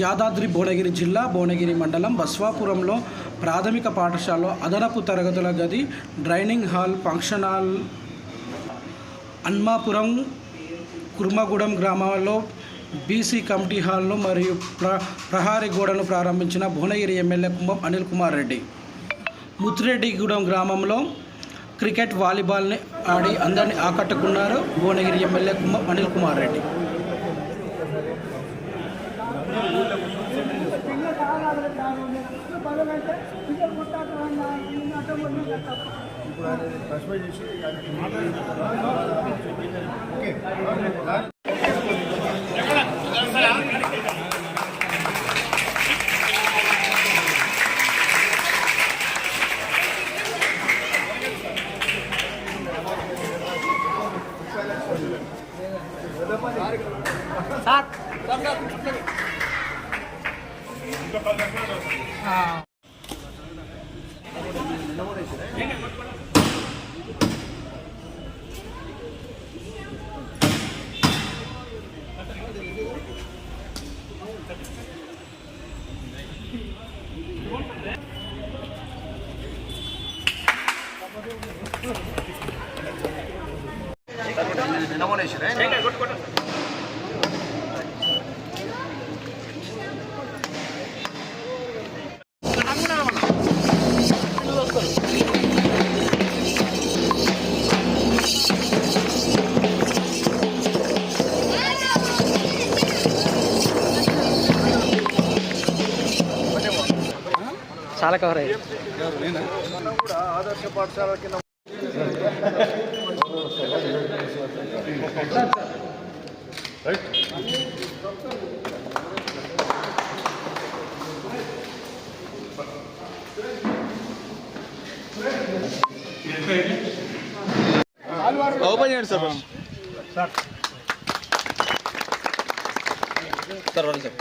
యాదాద్రి భువనగిరి జిల్లా భువనగిరి మండలం బస్వాపురంలో ప్రాథమిక పాఠశాలలో అదనపు తరగతుల గది dining hall function hall Anmapuram Kurmagudem గ్రామాల్లో బీసీ కమిటీ హాల్ను మరియు ప్ర ప్రహారీ గోడను ప్రారంభించిన భువనగిరి ఎమ్మెల్యే కుంభం అనిల్ కుమార్ రెడ్డి. ముత్తిరెడ్డిగూడెం గ్రామంలో క్రికెట్ వాలీబాల్ని ఆడి అందరినీ ఆకట్టుకున్నారు భువనగిరి ఎమ్మెల్యే కుంభం అనిల్ కుమార్ రెడ్డి. सात। నమోనేషన్ చాలా కవర్ అయ్యాయి కూడా ఆదర్శ పాఠశాల కింద ఓపెన్ చేయండి సార్ సార్ రండి సార్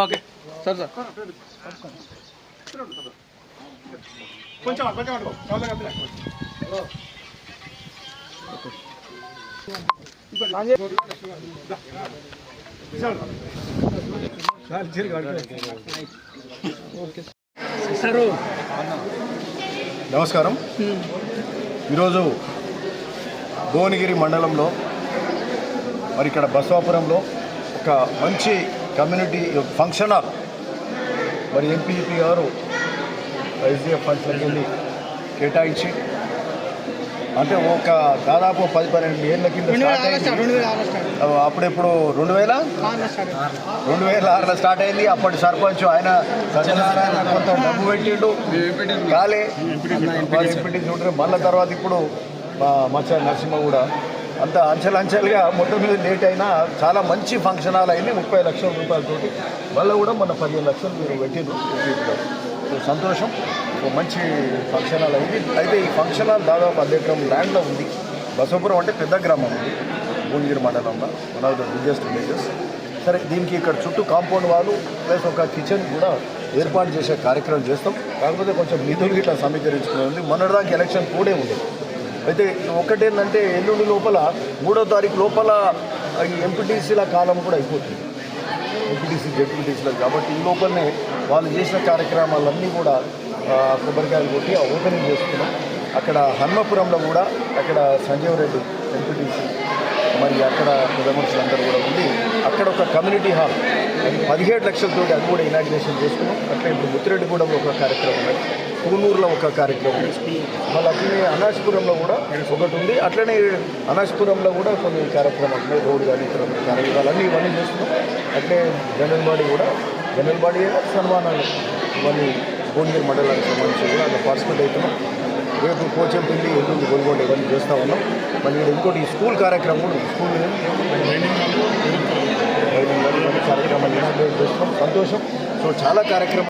ఓకే సార్ సార్. కొంచెం కొంచెం నమస్కారం. ఈరోజు భువనగిరి మండలంలో మరి ఇక్కడ బసవాపురంలో ఒక మంచి కమ్యూనిటీ ఫంక్షన్ హాల్ మరి ఎంపీపీ గారు ఎస్డిఎఫ్ ఫండ్స్లోకి వెళ్ళి కేటాయించి అంటే ఒక దాదాపు పది పన్నెండు ఏళ్ళ కింద స్టార్ట్ అయింది. అప్పుడెప్పుడు రెండు వేల? రెండు వేల ఆరులో స్టార్ట్ అయింది. అప్పటి సర్పంచ్ ఆయన సత్యనారాయణ కొంత డబ్బు పెట్టిండు. కాలే. ఎంపీటీ చూడరు. మళ్ళీ తర్వాత ఇప్పుడు మా మచ్చ నరసింహ కూడా అంత అంచెలంచెలుగా మొత్తం మీద లేట్ అయినా చాలా మంచి ఫంక్షన్ హాల్ అయింది. ముప్పై లక్షల రూపాయలతోటి వల్ల కూడా మొన్న పదిహేను లక్షలు మీరు పెట్టిండ్రు సంతోషం. మంచి ఫంక్షన్ హాల్ అయింది. అయితే ఈ ఫంక్షన్ హాల్ దాదాపు అదే గ్రామం ల్యాండ్లో ఉంది. బసవపురం అంటే పెద్ద గ్రామం ఉంది భువనగిరి మండలంలో one of the biggest villages సరే దీనికి ఇక్కడ చుట్టూ కాంపౌండ్ వాళ్ళు ప్లస్ ఒక కిచెన్ కూడా ఏర్పాటు చేసే కార్యక్రమం చేస్తాం. కాకపోతే కొంచెం నిధులు ఇట్లా సమీకరించుకునే ఉంది. మొన్నటిదాకా ఎలక్షన్ కూడా ఉంది. అయితే ఒకటేంటంటే ఎల్లుండి లోపల మూడో తారీఖు లోపల ఈ ఎంపీటీసీల కాలం కూడా అయిపోతుంది. ఎంపీటీసీ జెడ్పీటీసీలకు కాబట్టి ఈ లోపలనే వాళ్ళు చేసిన కార్యక్రమాలన్నీ కూడా కొబ్బరికాయలు కొట్టి ఓపెనింగ్ చేసుకున్నాం. అక్కడ హన్మపురంలో కూడా అక్కడ సంజీవ్ రెడ్డి ఎంపీటీసీ మరి అక్కడ పెద్ద మనుషులందరూ కూడా ఉండి అక్కడ ఒక కమ్యూనిటీ హాల్ పదిహేడు లక్షలతో అది కూడా ఇనాగ్రేషన్ చేసుకున్నాం. అట్లా ఇప్పుడు ముత్తిరెడ్డిగూడెంలో ఒక కార్యక్రమం ఉన్నది. పూనూరులో ఒక కార్యక్రమం మళ్ళీ అట్లనే అనాశపురంలో కూడా ఒకటి ఉంది. అట్లనే అనాశపురంలో కూడా కొన్ని కార్యక్రమాలు రోడ్డు కానీ ఇతర కార్యక్రమాలు అన్నీ ఇవన్నీ చేస్తున్నాం. అట్లే జనరల్ బాడీ కూడా జనరల్ బాడీ సన్మానాలు ఇవన్నీ భువనగిరి మండలానికి సంబంధించి కూడా అందులో పార్టిసిపేట్ అవుతున్నాం. రేపు పోచంపల్లి ఎల్లుండి గొల్గొండ ఇవన్నీ చేస్తూ ఉన్నాం. మళ్ళీ ఇంకోటి స్కూల్ కార్యక్రమం కూడా స్కూల్ కార్యక్రమాలు ఇనాగ్రేట్ చేస్తున్నాం. సంతోషం. సో చాలా కార్యక్రమాలు